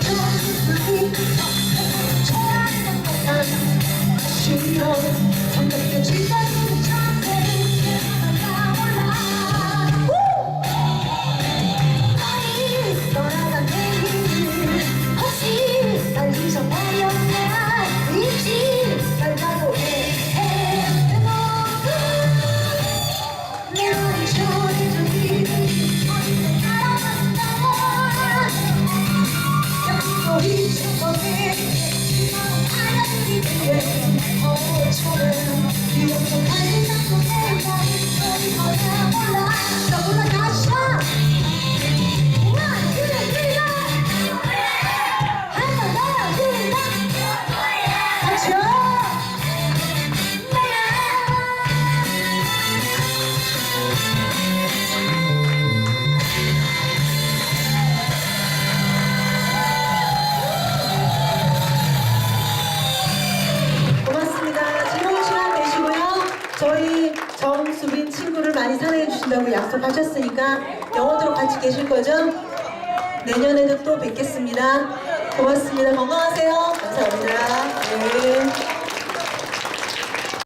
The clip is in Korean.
Bye. morning. 많이 사랑해 주신다고 약속하셨으니까 영원토록 같이 계실 거죠? 내년에도 또 뵙겠습니다. 고맙습니다. 건강하세요. 감사합니다. 네.